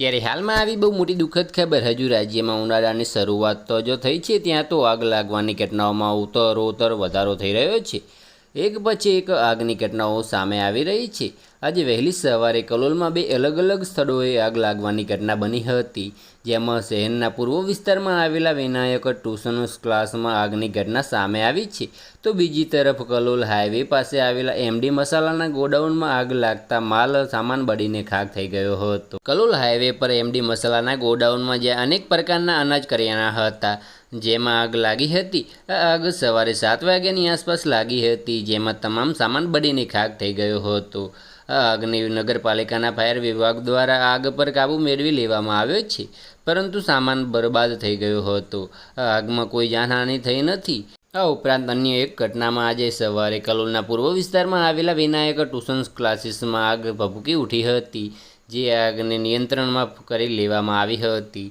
ત્યારે હાલમાં આવી બહુ મોટી દુઃખદ ખબર. હજુ રાજ્યમાં ઉનાળાની શરૂઆત તો જો થઈ છે, ત્યાં તો આગ લાગવાની ઘટનાઓમાં ઉતરોતર વધારો થઈ રહ્યો છે. એક પછી એક આગની ઘટનાઓ સામે આવી રહી છે. આજે વહેલી સવારે કલોલમાં બે અલગ અલગ સ્થળોએ આગ લાગવાની ઘટના બની હતી, જેમાં શહેરના પૂર્વ વિસ્તારમાં આવેલા વિનાયક ટ્યુશન ક્લાસમાં આગની ઘટના સામે આવી છે. તો બીજી તરફ કલોલ હાઈવે પાસે આવેલા એમડી મસાલાના ગોડાઉનમાં આગ લાગતા માલ સામાન બળીને ખાક થઈ ગયો હતો. કલોલ હાઈવે પર એમડી મસાલાના ગોડાઉનમાં જ્યાં અનેક પ્રકારના અનાજ કરિયાણા હતા જેમાં આગ લાગી હતી. આ આગ સવારે સાત વાગ્યાની આસપાસ લાગી હતી, જેમાં તમામ સામાન બળીને ખાક થઈ ગયો હતો. આ આગને નગરપાલિકાના ફાયર વિભાગ દ્વારા આગ પર કાબૂ મેળવી લેવામાં આવ્યો છે, પરંતુ સામાન બરબાદ થઈ ગયો હતો. આ આગમાં કોઈ જાનહાનિ થઈ નથી. આ ઉપરાંત અન્ય એક ઘટનામાં આજે સવારે કલોલના પૂર્વ વિસ્તારમાં આવેલા વિનાયક ટ્યુશન ક્લાસીસમાં આગ ભભૂકી ઉઠી હતી, જે આગને નિયંત્રણમાં કરી લેવામાં આવી હતી.